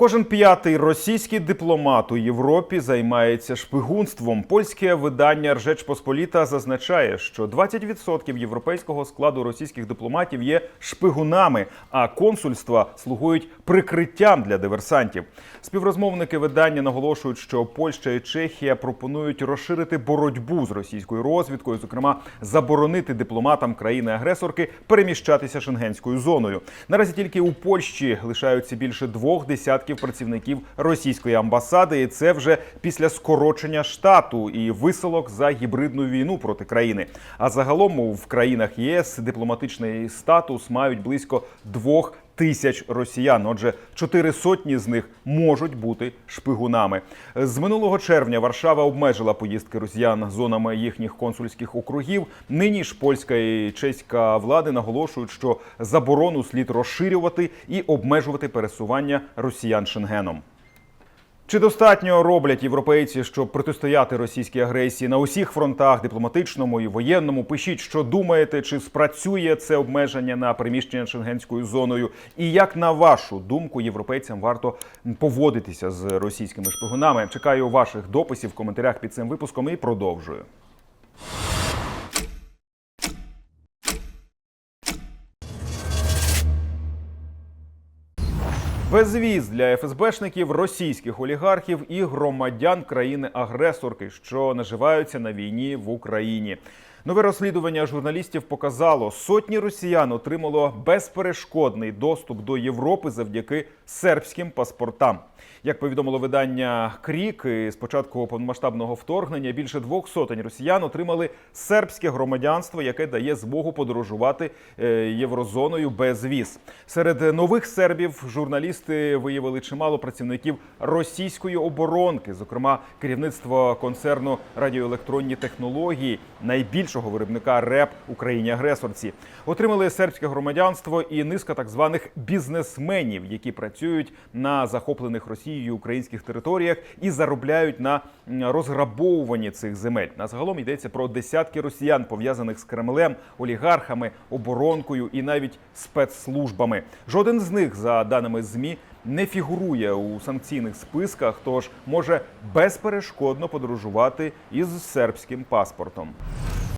Кожен п'ятий російський дипломат у Європі займається шпигунством. Польське видання Ржеч Посполіта зазначає, що 20% європейського складу російських дипломатів є шпигунами, а консульства слугують прикриттям для диверсантів. Співрозмовники видання наголошують, що Польща і Чехія пропонують розширити боротьбу з російською розвідкою, зокрема заборонити дипломатам країни-агресорки переміщатися шенгенською зоною. Наразі тільки у Польщі лишаються більше двох десятків працівників російської амбасади, і це вже після скорочення штату і висилок за гібридну війну проти країни. А загалом в країнах ЄС дипломатичний статус мають близько двох тисяч росіян. Отже, чотири сотні з них можуть бути шпигунами. З минулого червня Варшава обмежила поїздки росіян зонами їхніх консульських округів. Нині ж польська і чеська влади наголошують, що заборону слід розширювати і обмежувати пересування росіян шенгеном. Чи достатньо роблять європейці, щоб протистояти російській агресії на усіх фронтах, дипломатичному і воєнному? Пишіть, що думаєте, чи спрацює це обмеження на переміщення шенгенською зоною, і як на вашу думку європейцям варто поводитися з російськими шпигунами? Чекаю ваших дописів в коментарях під цим випуском і продовжую. Безвіз для ФСБшників, російських олігархів і громадян країни-агресорки, що наживаються на війні в Україні. Нове розслідування журналістів показало, сотні росіян отримало безперешкодний доступ до Європи завдяки сербським паспортам. Як повідомило видання Крік, з початку повномасштабного вторгнення більше двох сотень росіян отримали сербське громадянство, яке дає змогу подорожувати е, єврозоною без віз. Серед нових сербів журналісти виявили чимало працівників російської оборонки, зокрема керівництво концерну радіоелектронні технології, найбільшого виробника РЕП Україні агресорці. Отримали сербське громадянство і низка так званих бізнесменів, які працюють на захоплених Росією українських територіях і заробляють на розграбовуванні цих земель. На загалом йдеться про десятки росіян, пов'язаних з Кремлем, олігархами, оборонкою і навіть спецслужбами. Жоден з них, за даними змі, не фігурує у санкційних списках, тож може безперешкодно подорожувати із сербським паспортом.